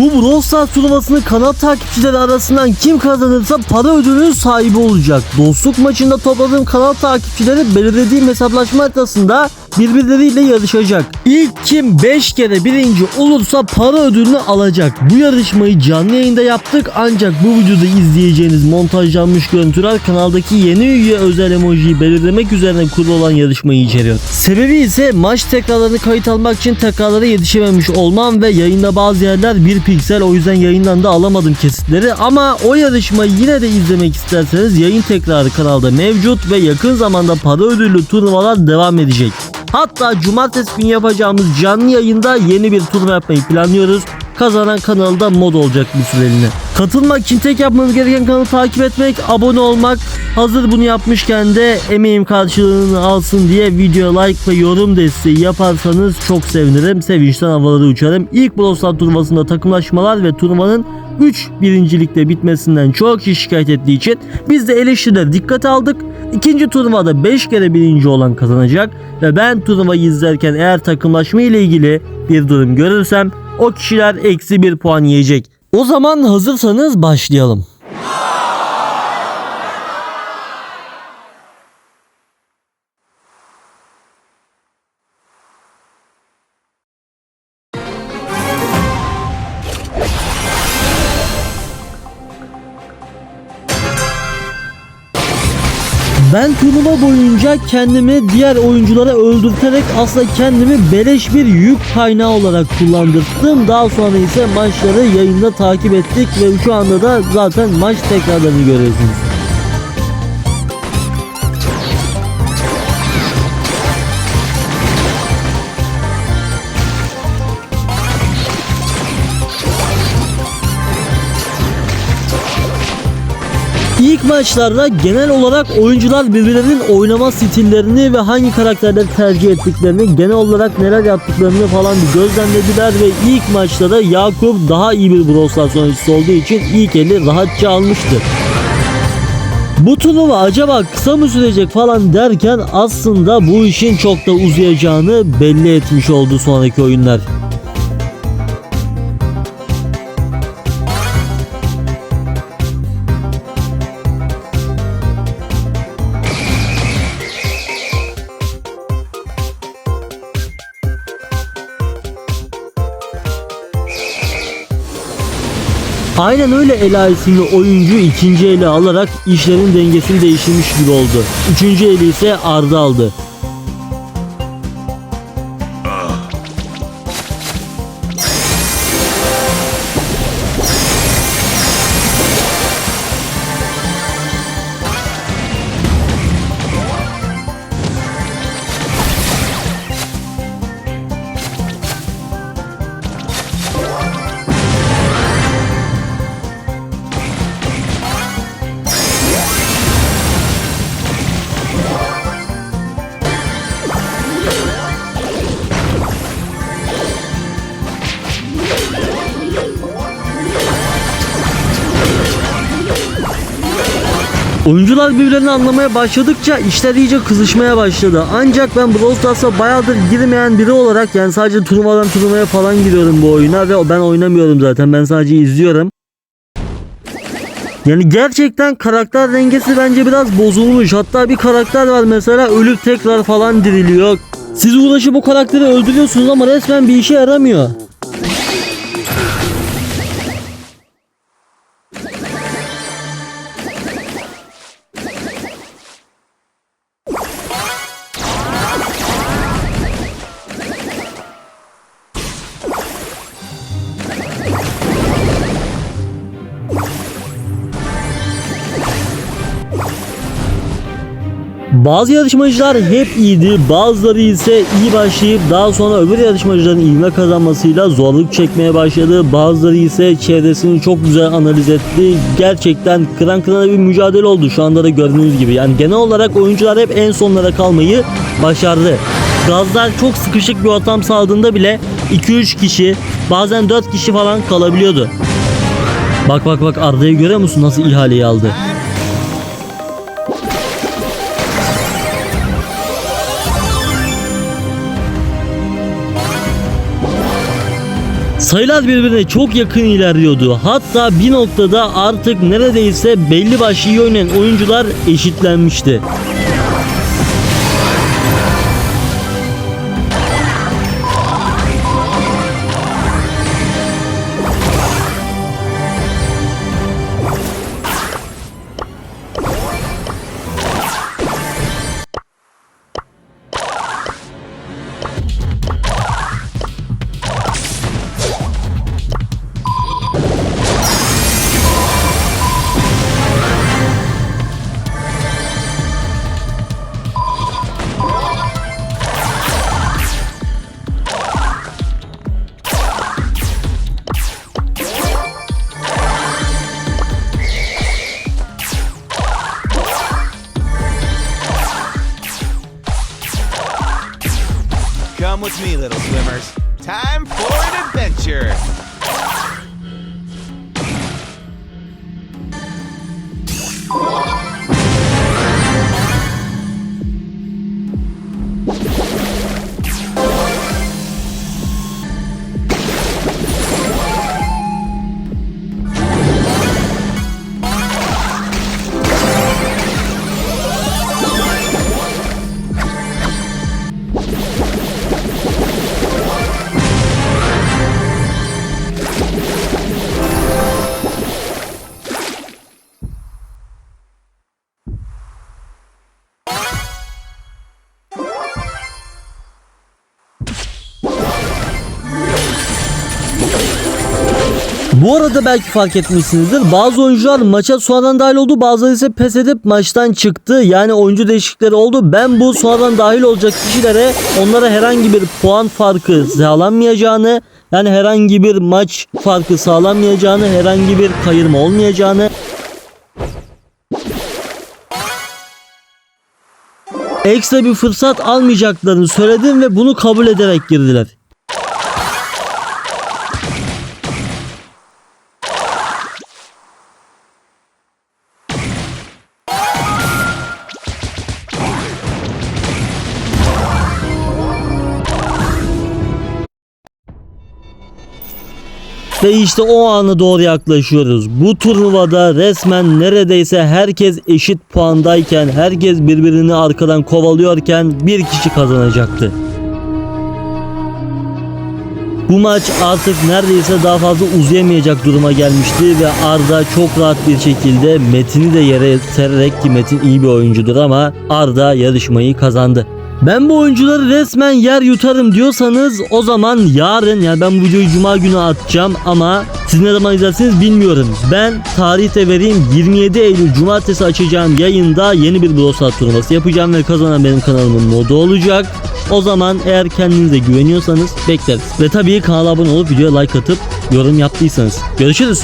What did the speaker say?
Bu Brawl Stars turnuvasını kanal takipçileri arasından kim kazanırsa para ödülünün sahibi olacak. Dostluk maçında topladığım kanal takipçileri belirlediğim hesaplaşma haritasında birbirleriyle yarışacak. İlk kim 5 kere birinci olursa para ödülünü alacak. Bu yarışmayı canlı yayında yaptık ancak bu videoda izleyeceğiniz montajlanmış görüntüler kanaldaki yeni üye özel emojiyi belirlemek üzerine kurulu olan yarışmayı içeriyor. Sebebi ise maç tekrarlarını kayıt almak için tekrarlara yetişememiş olmam ve yayında bazı yerler bir piksel o yüzden yayından da alamadım kesitleri ama o yarışmayı yine de izlemek isterseniz yayın tekrarı kanalda mevcut ve yakın zamanda para ödüllü turnuvalar devam edecek. Hatta cumartesi günü yapacağımız canlı yayında yeni bir turnuva yapmayı planlıyoruz. Kazanan kanalda mod olacak bir süreliğine. Katılmak için tek yapmanız gereken kanalı takip etmek, abone olmak. Hazır bunu yapmışken de emeğim karşılığını alsın diye video like ve yorum desteği yaparsanız çok sevinirim. Sevinçten havalara uçarım. İlk Brawl Stars turnuvasında takımlaşmalar ve turnuvanın 3 birincilikte bitmesinden çok kişi şikayet ettiği için biz de eleştirileri dikkate aldık. İkinci turnuvada 5 kere birinci olan kazanacak ve ben turnuvayı izlerken eğer takımlaşma ile ilgili bir durum görürsem o kişiler eksi bir puan yiyecek. O zaman hazırsanız başlayalım. Ben turnuva boyunca kendimi diğer oyunculara öldürterek aslında kendimi beleş bir yük kaynağı olarak kullandırdım. Daha sonra ise maçları yayında takip ettik ve şu anda da zaten maç tekrarlarını görüyorsunuz. İlk maçlarda genel olarak oyuncular birbirlerinin oynama stillerini ve hangi karakterleri tercih ettiklerini, genel olarak neler yaptıklarını falan bir gözlemlediler ve ilk maçta da Yakup daha iyi bir Brawl Stars olduğu için ilk eli rahatça almıştı. Bu turnuva acaba kısa mı sürecek falan derken aslında bu işin çok da uzayacağını belli etmiş oldu sonraki oyunlar. Aynen öyle Ela isimli oyuncu ikinci eli alarak işlerin dengesini değiştirmiş gibi oldu. Üçüncü eli ise Arda aldı. Oyuncular birbirlerini anlamaya başladıkça işler iyice kızışmaya başladı. Ancak ben Brawl Stars'a bayağıdır girmeyen biri olarak yani sadece turnuvadan turnuvaya falan giriyorum bu oyuna ve ben oynamıyorum zaten. Ben sadece izliyorum. Yani gerçekten karakter dengesi bence biraz bozulmuş. Hatta bir karakter var mesela ölüp tekrar falan diriliyor. Siz uğraşıp bu karakteri öldürüyorsunuz ama resmen bir işe yaramıyor. Bazı yarışmacılar hep iyiydi, bazıları ise iyi başlayıp daha sonra öbür yarışmacıların ivme kazanmasıyla zorluk çekmeye başladı. Bazıları ise çevresini çok güzel analiz etti. Gerçekten kıran kırana bir mücadele oldu şu anda da gördüğünüz gibi. Yani genel olarak oyuncular hep en sonlara kalmayı başardı. Gazlar çok sıkışık bir ortam sağladığında bile 2-3 kişi bazen 4 kişi falan kalabiliyordu. Bak bak bak Arda'yı görüyor musun nasıl ihaleyi aldı? Sayılar birbirine çok yakın ilerliyordu. Hatta bir noktada artık neredeyse belli başlı iyi oynayan oyuncular eşitlenmişti. Come with me, little swimmers. Time for an adventure. Bu arada belki fark etmişsinizdir. Bazı oyuncular maça sonradan dahil oldu. Bazıları ise pes edip maçtan çıktı. Yani oyuncu değişiklikleri oldu. Ben bu sonradan dahil olacak kişilere onlara herhangi bir puan farkı sağlanmayacağını yani herhangi bir maç farkı sağlanmayacağını, herhangi bir kayırma olmayacağını ekstra bir fırsat almayacaklarını söyledim ve bunu kabul ederek girdiler. Ve işte o ana doğru yaklaşıyoruz. Bu turnuvada resmen neredeyse herkes eşit puandayken, herkes birbirini arkadan kovalıyorken bir kişi kazanacaktı. Bu maç artık neredeyse daha fazla uzayamayacak duruma gelmişti ve Arda çok rahat bir şekilde Metin'i de yere sererek ki Metin iyi bir oyuncudur ama Arda yarışmayı kazandı. Ben bu oyuncuları resmen yer yutarım diyorsanız o zaman yarın yani ben bu videoyu cuma günü atacağım ama siz ne zaman izlersiniz bilmiyorum. Ben tarihte vereyim 27 Eylül cumartesi açacağım yayında yeni bir Brawl turnuvası yapacağım ve kazanan benim kanalımın modu olacak. O zaman eğer kendinize güveniyorsanız bekleriz. Ve tabii kanala abone olup videoya like atıp yorum yaptıysanız. Görüşürüz.